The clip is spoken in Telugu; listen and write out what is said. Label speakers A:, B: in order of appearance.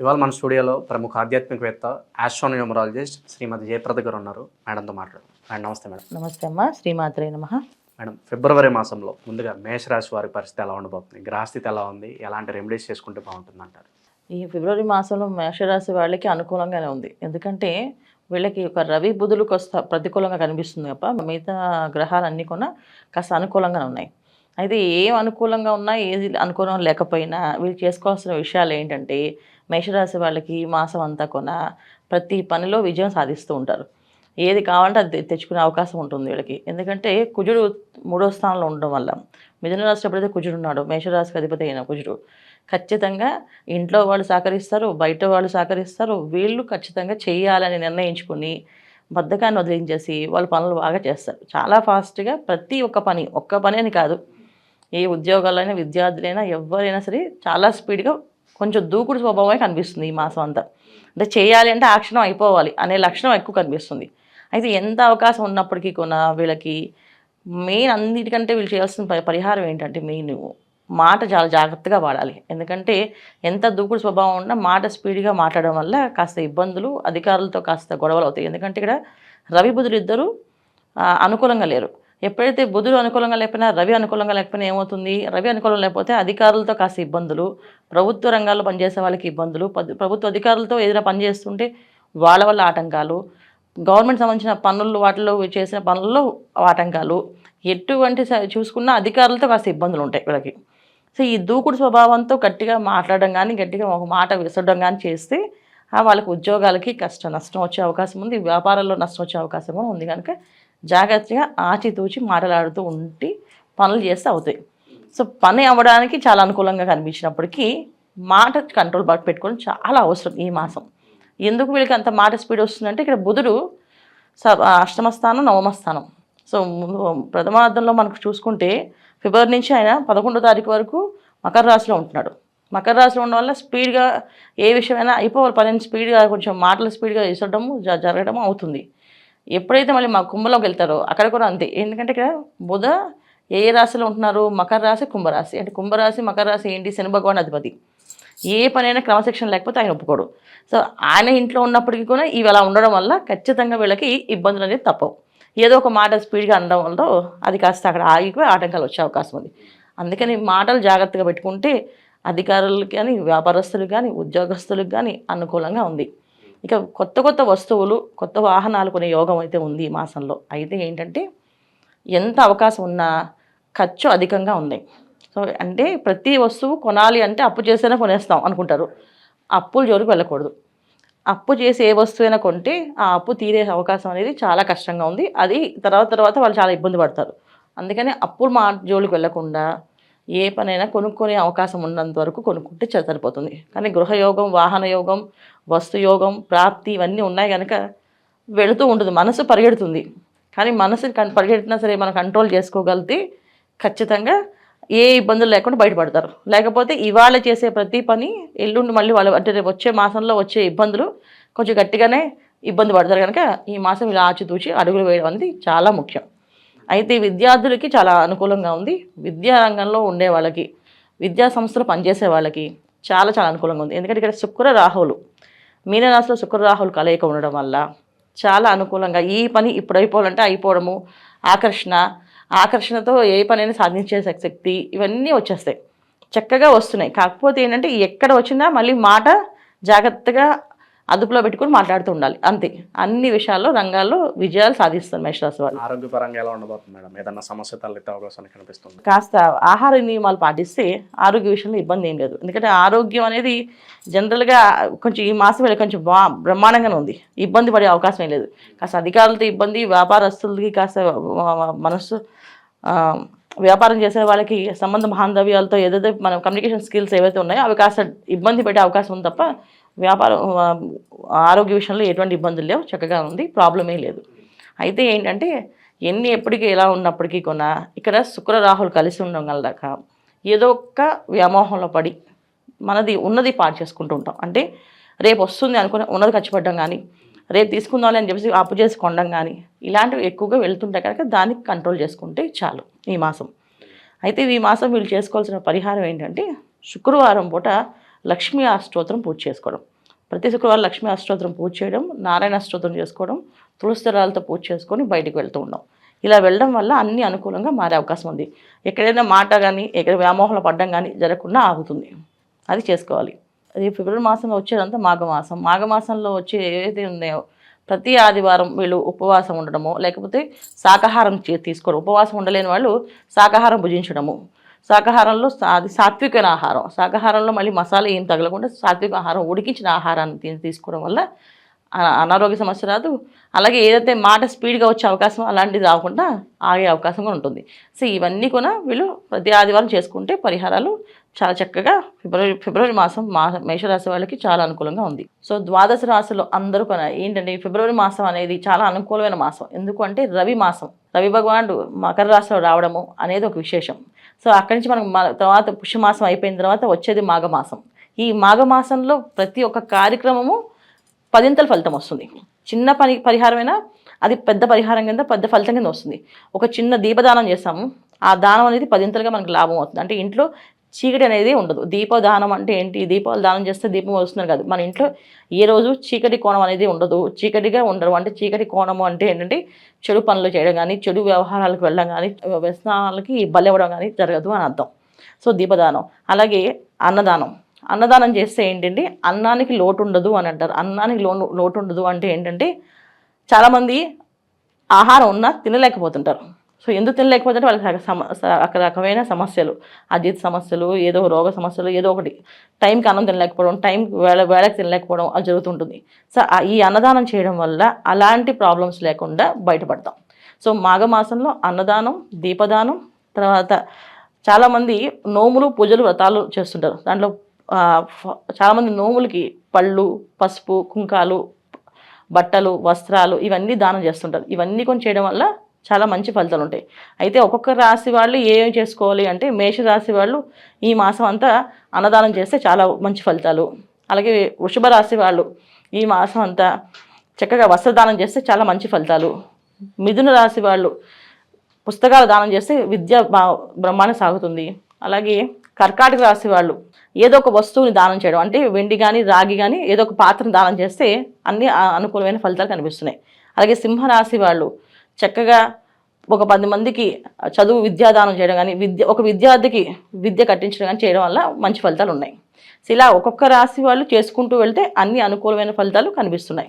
A: ఇవాళ మన స్టూడియోలో ప్రముఖ ఆధ్యాత్మికవేత్త ఆస్ట్రోన్యూమరాలజిస్ట్ శ్రీమతి జయప్రద గారు ఉన్నారు. మేడంతో మాట్లాడు మేడం నమస్తే మేడం.
B: నమస్తే అమ్మా శ్రీమాత్రే నమ.
A: మేడం ఫిబ్రవరి మాసంలో ముందుగా మేషరాశి వారి పరిస్థితి ఎలా ఉండబోతుంది? గ్రహస్థితి ఎలా ఉంది? ఎలాంటి రెమెడీస్ చేసుకుంటే బాగుంటుంది అంటారు?
B: ఈ ఫిబ్రవరి మాసంలో మేషరాశి వాళ్ళకి అనుకూలంగానే ఉంది. ఎందుకంటే వీళ్ళకి ఒక రవి బుధులు కొస్త ప్రతికూలంగా కనిపిస్తుంది తప్ప మిగతా గ్రహాలు అన్నీ కూడా కాస్త అనుకూలంగానే ఉన్నాయి. అయితే ఏం అనుకూలంగా ఉన్నా ఏది అనుకూలం లేకపోయినా వీళ్ళు చేసుకోవాల్సిన విషయాలు ఏంటంటే మేషరాశి వాళ్ళకి మాసం అంతా కొన ప్రతి పనిలో విజయం సాధిస్తూ ఉంటారు. ఏది కావాలంటే అది తె- తెచ్చుకునే అవకాశం ఉంటుంది వీళ్ళకి. ఎందుకంటే కుజుడు మూడో స్థానంలో ఉండడం వల్ల మిథున రాశి ఎప్పుడైతే కుజుడు ఉన్నాడు మేషరాశికి అధిపతి అయిన కుజుడు ఖచ్చితంగా ఇంట్లో వాళ్ళు సహకరిస్తారు బయట వాళ్ళు సహకరిస్తారు వీళ్ళు ఖచ్చితంగా చేయాలని నిర్ణయించుకుని బద్ధకాన్ని వదిలించేసి వాళ్ళ పనులు బాగా చేస్తారు. చాలా ఫాస్ట్గా ప్రతి ఒక్క పని ఒక్క పని అని కాదు ఏ ఉద్యోగాలైనా విద్యార్థులైనా ఎవరైనా సరే చాలా స్పీడ్గా కొంచెం దూకుడు స్వభావమే కనిపిస్తుంది ఈ మాసం అంతా. అంటే చేయాలి అంటే ఆ క్షణం అయిపోవాలి అనే లక్షణం ఎక్కువ కనిపిస్తుంది. అయితే ఎంత అవకాశం ఉన్నప్పటికీ కూడా వీళ్ళకి మెయిన్ అన్నిటికంటే వీళ్ళు చేయాల్సిన పరిహారం ఏంటంటే మెయిన్ మాట చాలా జాగ్రత్తగా వాడాలి. ఎందుకంటే ఎంత దూకుడు స్వభావం ఉన్నా మాట స్పీడ్గా మాట్లాడడం వల్ల కాస్త ఇబ్బందులు అధికారులతో కాస్త గొడవలు అవుతాయి. ఎందుకంటే ఇక్కడ రవి బుధులు ఇద్దరు అనుకూలంగా లేరు. ఎప్పుడైతే బుధుడు అనుకూలంగా లేకపోయినా రవి అనుకూలంగా లేకపోయినా ఏమవుతుంది? రవి అనుకూలం లేకపోతే అధికారులతో కాస్త ఇబ్బందులు ప్రభుత్వ రంగాల్లో పనిచేసే వాళ్ళకి ఇబ్బందులు ప్రభుత్వ అధికారులతో ఏదైనా పని చేస్తుంటే వాళ్ళ వల్ల ఆటంకాలు గవర్నమెంట్ సంబంధించిన పనులు వాటిలో చేసిన పనుల్లో ఆటంకాలు ఎటువంటి చూసుకున్న చూసుకున్నా అధికారులతో కాస్త ఇబ్బందులు ఉంటాయి వీళ్ళకి. సో ఈ దూకుడు స్వభావంతో గట్టిగా మాట్లాడడం కానీ గట్టిగా ఒక మాట విసరడం కానీ చేస్తే ఆ వాళ్ళకి ఉద్యోగాలకి కష్టం నష్టం వచ్చే అవకాశం ఉంది వ్యాపారాల్లో నష్టం వచ్చే అవకాశం కూడా ఉంది కనుక జాగ్రత్తగా ఆచితూచి మాట్లాడుతూ ఉండి పనులు చేస్తే అవుతాయి. సో పని అవ్వడానికి చాలా అనుకూలంగా కనిపించినప్పటికీ మాట కంట్రోల్ బాగా పెట్టుకోవడం చాలా అవసరం ఈ మాసం. ఎందుకు వీళ్ళకి అంత మాట స్పీడ్ వస్తుందంటే ఇక్కడ బుధుడు స అష్టమ స్థానం నవమ స్థానం. సో ముందు ప్రథమార్థంలో మనకు చూసుకుంటే ఫిబ్రవరి నుంచి ఆయన పదకొండో తారీఖు వరకు మకర రాశిలో ఉంటున్నాడు. మకర రాశిలో ఉండడం వల్ల స్పీడ్గా ఏ విషయమైనా అయిపోవాలి. పని స్పీడ్గా కొంచెం మాటలు స్పీడ్గా వేసడము జ- అవుతుంది. ఎప్పుడైతే మళ్ళీ మా కుంభంలోకి వెళ్తారో అక్కడ కూడా అంతే. ఎందుకంటే ఇక్కడ బుధ ఏ రాశిలో ఉంటున్నారు? మకర రాశి కుంభరాశి. అంటే కుంభరాశి మకర రాశి ఏంటి? శని భగవాన్ అధిపతి. ఏ పనైనా క్రమశిక్షణ లేకపోతే ఆయన ఒప్పుకోడు. సో ఆయన ఇంట్లో ఉన్నప్పటికీ కూడా ఇవి అలా ఉండడం వల్ల ఖచ్చితంగా వీళ్ళకి ఇబ్బందులు అనేది తప్పవు. ఏదో ఒక మాట స్పీడ్గా అనడం వల్ల అది కాస్త అక్కడ ఆగిపోయి ఆటంకాలు వచ్చే అవకాశం ఉంది. అందుకని మాటలు జాగ్రత్తగా పెట్టుకుంటే అధికారులకు కానీ వ్యాపారస్తులకు కానీ ఉద్యోగస్తులకు కానీ అనుకూలంగా ఉంది. ఇక కొత్త కొత్త వస్తువులు కొత్త వాహనాలు కొనే యోగం అయితే ఉంది ఈ మాసంలో. అయితే ఏంటంటే ఎంత అవకాశం ఉన్నా ఖర్చు అధికంగా ఉంది సో అంటే ప్రతి వస్తువు కొనాలి అంటే అప్పు చేస్తేనే కొనేస్తాం అనుకుంటారు. అప్పుల జోలికి వెళ్ళకూడదు. అప్పు చేసి ఏ వస్తువైనా కొంటే ఆ అప్పు తీరే అవకాశం అనేది చాలా కష్టంగా ఉంది. అది తర్వాత తర్వాత వాళ్ళు చాలా ఇబ్బంది పడతారు. అందుకని అప్పులు మా జోలికి వెళ్ళకుండా ఏ పనైనా కొనుక్కునే అవకాశం ఉన్నంత వరకు కొనుక్కుంటే సరిపోతుంది. కానీ గృహయోగం వాహన యోగం వస్తు యోగం ప్రాప్తి ఇవన్నీ ఉన్నాయి కనుక వెళుతూ ఉంటుంది మనసు పరిగెడుతుంది. కానీ మనసు కన్- పరిగెట్టినా సరే మనం కంట్రోల్ చేసుకోగలిగితే ఖచ్చితంగా ఏ ఇబ్బందులు లేకుండా బయటపడతారు. లేకపోతే ఇవాళ చేసే ప్రతి పని ఎల్లుండి మళ్ళీ వాళ్ళు అంటే రేపు వచ్చే మాసంలో వచ్చే ఇబ్బందులు కొంచెం గట్టిగానే ఇబ్బంది పడతారు కనుక ఈ మాసం ఇలా ఆచితూచి అడుగులు వేయడం అనేది చాలా ముఖ్యం. అయితే విద్యార్థులకి చాలా అనుకూలంగా ఉంది. విద్యా రంగంలో ఉండే వాళ్ళకి విద్యా సంస్థలు పనిచేసే వాళ్ళకి చాలా చాలా అనుకూలంగా ఉంది. ఎందుకంటే ఇక్కడ శుక్ర రాహువులు మీనరాశిలో శుక్ర రాహువులు కలయిక ఉండడం వల్ల చాలా అనుకూలంగా ఈ పని ఇప్పుడు అయిపోవాలంటే అయిపోవడము ఆకర్షణ ఆకర్షణతో ఏ పనైనా సాధించే శక్తి ఇవన్నీ వచ్చేస్తాయి. చక్కగా వస్తున్నాయి. కాకపోతే ఏంటంటే ఎక్కడ వచ్చినా మళ్ళీ మాట జాగ్రత్తగా అదుపులో పెట్టుకొని మాట్లాడుతూ ఉండాలి. అంతే. అన్ని విషయాల్లో రంగాల్లో విజయాలు సాధిస్తారు మేషరాశి వాళ్ళు.
A: ఆరోగ్యపరంగా ఎలా ఉండబోతుంది మేడం? ఏదన్నా సమస్య తలెత్తే అవకాశం కనిపిస్తుంది.
B: కాస్త ఆహార నియమాలు పాటిస్తే ఆరోగ్య విషయంలో ఇబ్బంది ఏం లేదు. ఎందుకంటే ఆరోగ్యం అనేది జనరల్గా కొంచెం ఈ మాసం వేళ కొంచెం బా బ్రహ్మాండంగానే ఉంది. ఇబ్బంది పడే అవకాశం ఏం లేదు. కాస్త అధికారులతో ఇబ్బంది వ్యాపారస్తులకి కాస్త మనస్సు వ్యాపారం చేసే వాళ్ళకి సంబంధ బాంధవ్యాలతో ఏదైతే మన కమ్యూనికేషన్ స్కిల్స్ ఏవైతే ఉన్నాయో అవి కాస్త ఇబ్బంది పెట్టే అవకాశం ఉంది తప్ప వ్యాపారం ఆరోగ్య విషయంలో ఎటువంటి ఇబ్బందులు లేవు చక్కగా ఉంది ప్రాబ్లం లేదు. అయితే ఏంటంటే ఎన్ని ఎప్పటికీ ఎలా ఉన్నప్పటికీ కొన్నా ఇక్కడ శుక్ర రాహులు కలిసి ఉండడం వల్ల ఏదో ఒక్క వ్యామోహంలో పడి మనది ఉన్నది పాడు చేసుకుంటూ ఉంటాం. అంటే రేపు వస్తుంది అనుకుని ఉన్నది ఖర్చు పెట్టడం కానీ రేపు తీసుకుందాం అని చెప్పేసి అప్పు చేసి కొనడం కానీ ఇలాంటివి ఎక్కువగా వెళ్తుంటాయి కనుక దానికి కంట్రోల్ చేసుకుంటే చాలు ఈ మాసం. అయితే ఈ మాసం వీళ్ళు చేసుకోవాల్సిన పరిహారం ఏంటంటే శుక్రవారం పూట లక్ష్మీ అష్టోత్తరం పూజ చేసుకోవడం. ప్రతి శుక్రవారం లక్ష్మీ అష్టోత్తరం పూజ చేయడం నారాయణ అష్టోత్తరం చేసుకోవడం తులసిదళాలతో పూజ చేసుకొని బయటికి వెళ్తూ ఉన్నాం ఇలా వెళ్ళడం వల్ల అన్ని అనుకూలంగా మారే అవకాశం ఉంది. ఎక్కడైనా మాట కానీ ఎక్కడ వ్యామోహాలు పడడం కానీ జరగకుండా ఆగుతుంది. అది చేసుకోవాలి. అది ఫిబ్రవరి మాసంలో వచ్చేదంతా మాఘమాసం. మాఘమాసంలో వచ్చే ఏదైతే ఉన్నాయో ప్రతి ఆదివారం వీళ్ళు ఉపవాసం ఉండడము లేకపోతే శాకాహారం చే- తీసుకోవడం ఉపవాసం ఉండలేని వాళ్ళు శాకాహారం భుజించడము. శాకాహారంలో అది సాత్వికమైన ఆహారం. శాకాహారంలో మళ్ళీ మసాలా ఏం తగలకుండా సాత్విక ఆహారం ఉడికించిన ఆహారాన్ని తీసుకోవడం వల్ల అనారోగ్య సమస్య రాదు. అలాగే ఏదైతే మాట స్పీడ్గా వచ్చే అవకాశం అలాంటిది రాకుండా ఆగే అవకాశం కూడా ఉంటుంది. సో ఇవన్నీ కూడా వీళ్ళు ప్రతి ఆదివారం చేసుకుంటే పరిహారాలు చాలా చక్కగా ఫిబ్రవరి ఫిబ్రవరి మాసం మా మేషరాశి వాళ్ళకి చాలా అనుకూలంగా ఉంది. సో ద్వాదశ రాశిలో అందరూ కూడా ఏంటంటే ఫిబ్రవరి మాసం అనేది చాలా అనుకూలమైన మాసం. ఎందుకంటే రవి మాసం. రవి భగవానుడు మకర రాశిలో రావడము అనేది ఒక విశేషం. సో అక్కడి నుంచి మనం తర్వాత పుష్యమాసం అయిపోయిన తర్వాత వచ్చేది మాఘమాసం. ఈ మాఘమాసంలో ప్రతి ఒక్క కార్యక్రమము పదింతల ఫలితం వస్తుంది. చిన్న పని పరిహారమైనా అది పెద్ద పరిహారం కింద పెద్ద ఫలితం కింద వస్తుంది. ఒక చిన్న దీపదానం చేస్తాము. ఆ దానం అనేది పదింతలుగా మనకు లాభం అవుతుంది. అంటే ఇంట్లో చీకటి అనేది ఉండదు. దీపదానం అంటే ఏంటి? దీపాలు దానం చేస్తే దీపం వస్తున్నారు కాదు. మన ఇంట్లో ఏ రోజు చీకటి కోణం అనేది ఉండదు. చీకటిగా ఉండరు అంటే చీకటి కోణము అంటే ఏంటంటే చెడు పనులు చేయడం కానీ చెడు వ్యవహారాలకు వెళ్ళడం కానీ వ్యసనాలకి బలవ్వడం కానీ జరగదు అని అర్థం. సో దీపదానం. అలాగే అన్నదానం. అన్నదానం చేస్తే ఏంటంటే అన్నానికి లోటు ఉండదు అని అంటారు. అన్నానికి లో లోటు ఉండదు అంటే ఏంటంటే చాలామంది ఆహారం ఉన్నా తినలేకపోతుంటారు. సో ఎందుకు తినలేకపోతే వాళ్ళకి సమ రకరకమైన సమస్యలు. అజీత్ సమస్యలు ఏదో రోగ సమస్యలు ఏదో ఒకటి. టైంకి అన్నం తినలేకపోవడం టైం వేళ వేళకి తినలేకపోవడం అది జరుగుతుంటుంది సో ఆ- ఈ అన్నదానం చేయడం వల్ల అలాంటి ప్రాబ్లమ్స్ లేకుండా బయటపడతాం. సో మాఘమాసంలో అన్నదానం దీపదానం తర్వాత చాలామంది నోములు పూజలు వ్రతాలు చేస్తుంటారు. దాంట్లో చాలామంది నోములకి పళ్ళు పసుపు కుంకాలు బట్టలు వస్త్రాలు ఇవన్నీ దానం చేస్తుంటారు. ఇవన్నీ కొన్ని చేయడం వల్ల చాలా మంచి ఫలితాలు ఉంటాయి. అయితే ఒక్కొక్క రాశి వాళ్ళు ఏం చేసుకోవాలి అంటే మేష రాశి వాళ్ళు ఈ మాసం అంతా అన్నదానం చేస్తే చాలా మంచి ఫలితాలు. అలాగే వృషభ రాశి వాళ్ళు ఈ మాసం అంతా చక్కగా వస్త్రదానం చేస్తే చాలా మంచి ఫలితాలు. మిథున రాశి వాళ్ళు పుస్తకాలు దానం చేస్తే విద్య బ్రహ్మాండ సాగుతుంది. అలాగే కర్కాటక రాశి వాళ్ళు ఏదో ఒక వస్తువుని దానం చేయడం అంటే వెండి కానీ రాగి కానీ ఏదో ఒక పాత్రను దానం చేస్తే అన్ని అనుకూలమైన ఫలితాలు కనిపిస్తున్నాయి. అలాగే సింహరాశి వాళ్ళు చక్కగా ఒక పది మందికి చదువు విద్యాదానం చేయడం కానీ విద్య ఒక విద్యార్థికి విద్య కట్టించడం కానీ చేయడం వల్ల మంచి ఫలితాలు ఉన్నాయి. సో ఇలా ఒక్కొక్క రాశి వాళ్ళు చేసుకుంటూ వెళ్తే అన్ని అనుకూలమైన ఫలితాలు కనిపిస్తున్నాయి.